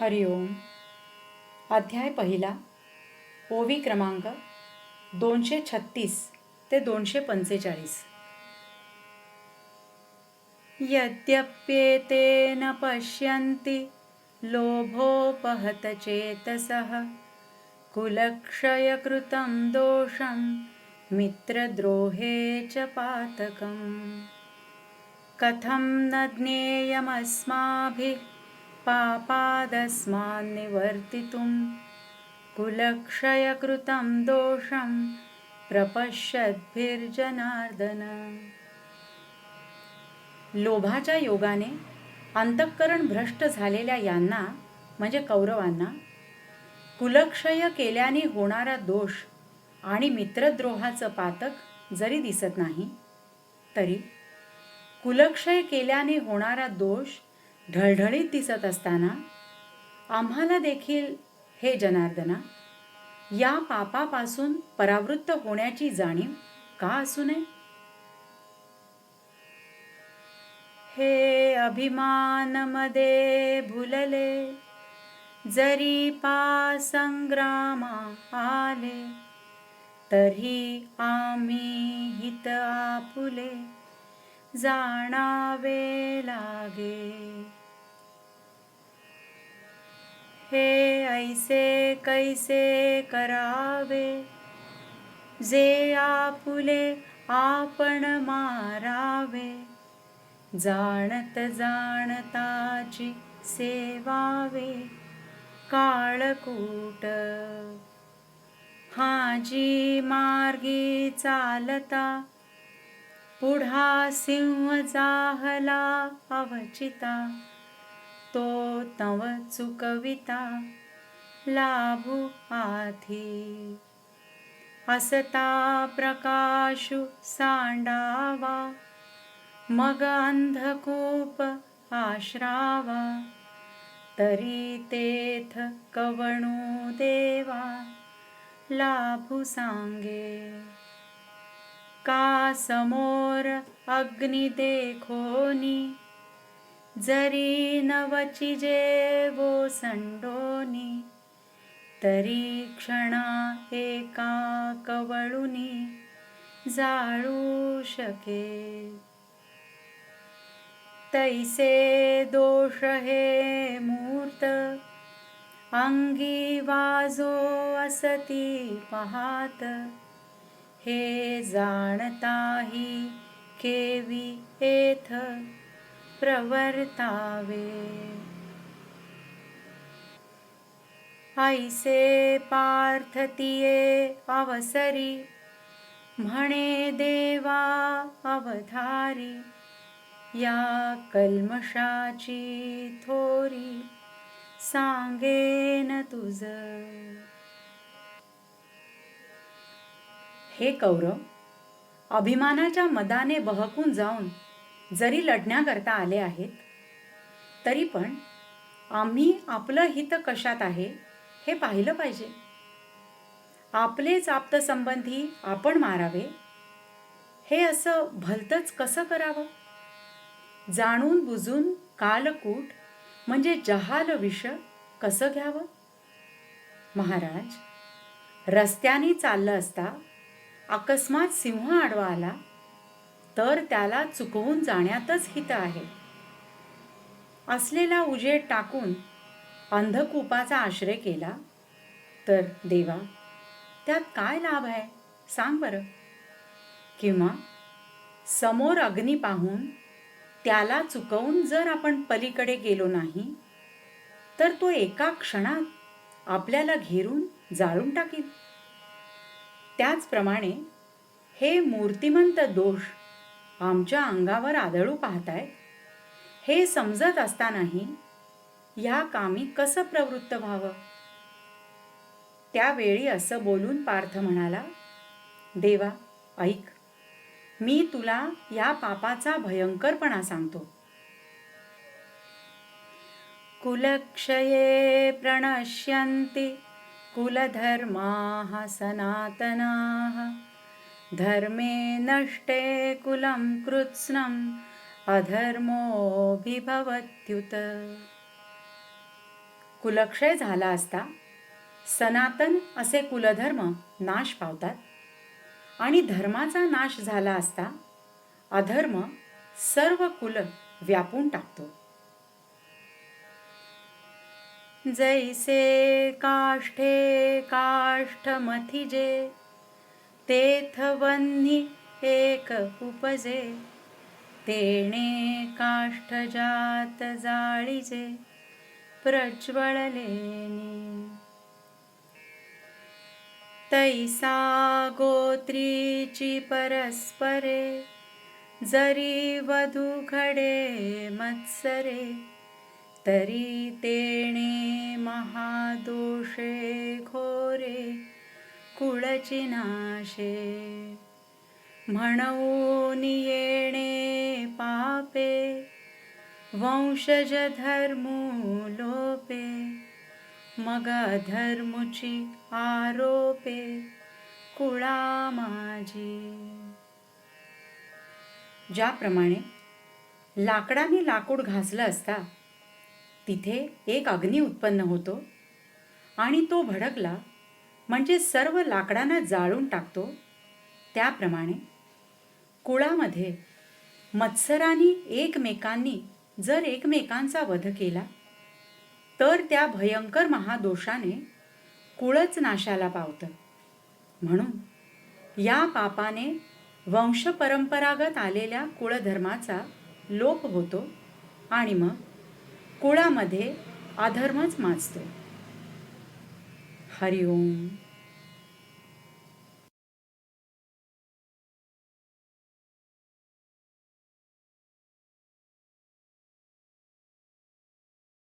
हरिओम अध्याय पहिला. ओवी क्रमांक दोनशे छत्तीस ते दोनशे पंचेचाळीस. यद्यप्येतेन पश्यन्ति लोभोपहतचेतसः कुलक्षयकृतं दोषं मित्रद्रोहे च पातकम्. कथं न ज्ञेयमस्माभिः पापादस्मान्निवर्तितुं कुलक्षयकृतं दोषं प्रपश्यद्भिर्जनार्दन। लोभाच्या योगाने अंतःकरण भ्रष्ट झालेल्या यांना म्हणजे कौरवांना कुलक्षय केल्याने होणारा दोष आणि मित्रद्रोहाचं पातक जरी दिसत नाही तरी कुलक्षय केल्याने होणारा दोष ढळढळीत दिसत असताना आम्हाला देखील हे जनार्दना या पापापासून परावृत्त होण्याची जाणीव का असू नये? हे अभिमानमध्ये भुलले जरी पासंग्रामा आले तरी आम्ही हित आपुले जाणावे लागे. हे ऐसे कैसे करावे? जे आपुले आपण मारावे. जाणत जाणताची सेवावे. काळकूट हाजी मार्गी चालता. पुढा सिंह जाहला अवचिता. तो तव चुकविता लाभु आधी। असता प्रकाशु सांडावा मग अंधकूप आश्रावा तरी तेथ कवणू देवा लाभू सांगे। का समोर अग्नि देखोनी जरी नवची जेवो संडोनी तरी क्षणा एका कवळुनी जाळू शके. तैसे दोष हे मूर्त अंगी वाजो असती पहात. हे जाणताही केवी एथ प्रवर्तावे। ऐसे पार्थतिये अवसरी म्हणे देवा अवधारी या कल्मषाची थोरी सांगेन तुझ। हे कौरव अभिमानाच्या मदाने बहकून जाऊन जरी लढण्याकरता आले आहेत तरी पण आम्ही आपलं हित कशात आहे हे पाहिलं पाहिजे. आपलेच आप्तसंबंधी आपण मारावे हे असं भलतंच कसं करावं? जाणून बुजून कालकूट म्हणजे जहाल विष कसं घ्यावं? महाराज रस्त्याने चाललं असता अकस्मात सिंह आडवा आला तर त्याला चुकवून जाण्यातच हित आहे. असलेला उजेड टाकून अंधकूपाचा आश्रय केला तर देवा त्यात काय लाभ आहे? सांग बरं. किंवा समोर अग्नी पाहून त्याला चुकवून जर आपण पलीकडे गेलो नाही तर तो एका क्षणात आपल्याला घेरून जाळून टाकील. त्याचप्रमाणे हे मूर्तिमंत दोष आमच्या अंगावर आदळू पाहताय? हे समजत असतानाही या कामी कसं प्रवृत्त व्हावं? त्यावेळी असं बोलून पार्थ म्हणाला देवा ऐक मी तुला या पापाचा भयंकरपणा सांगतो. कुलक्षये प्रणश्यन्ति कुलधर्माः सनातनाः धर्मे नष्टे कुलं कृत्स्नम् अधर्मोऽभिभवत्युत। कुलक्षय झाला असता सनातन असे कुलधर्म नाश पावतात आणि धर्माचा नाश झाला असता अधर्म सर्व कुल व्यापून टाकतो. जैसे काष्ठे काष्ठमथिजे तेथ वन्ही एक उपजे तेणे काष्ठ जात जाळीजे प्रज्वळलेनी तैसा गोत्रीची परस्परे जरी वधू घडे मत्सरे तरी तेणे महादोषे घोरे। कुळची नाशे. म्हणून येणे पापे वंशज धर्मू लोपे मग धर्मुची आरोपे कुळा माझी. ज्याप्रमाणे लाकडाने लाकूड घासलं असता तिथे एक अग्नी उत्पन्न होतो आणि तो भडकला म्हणजे सर्व लाकडांना जाळून टाकतो. त्याप्रमाणे कुळामध्ये मत्सरांनी एकमेकांनी जर एकमेकांचा वध केला तर त्या भयंकर महादोषाने कुळच नाशाला पावतं. म्हणून या पापाने वंशपरंपरागत आलेल्या कुळधर्माचा लोप होतो आणि मग कुळामध्ये अधर्मच माजतो. हरिओम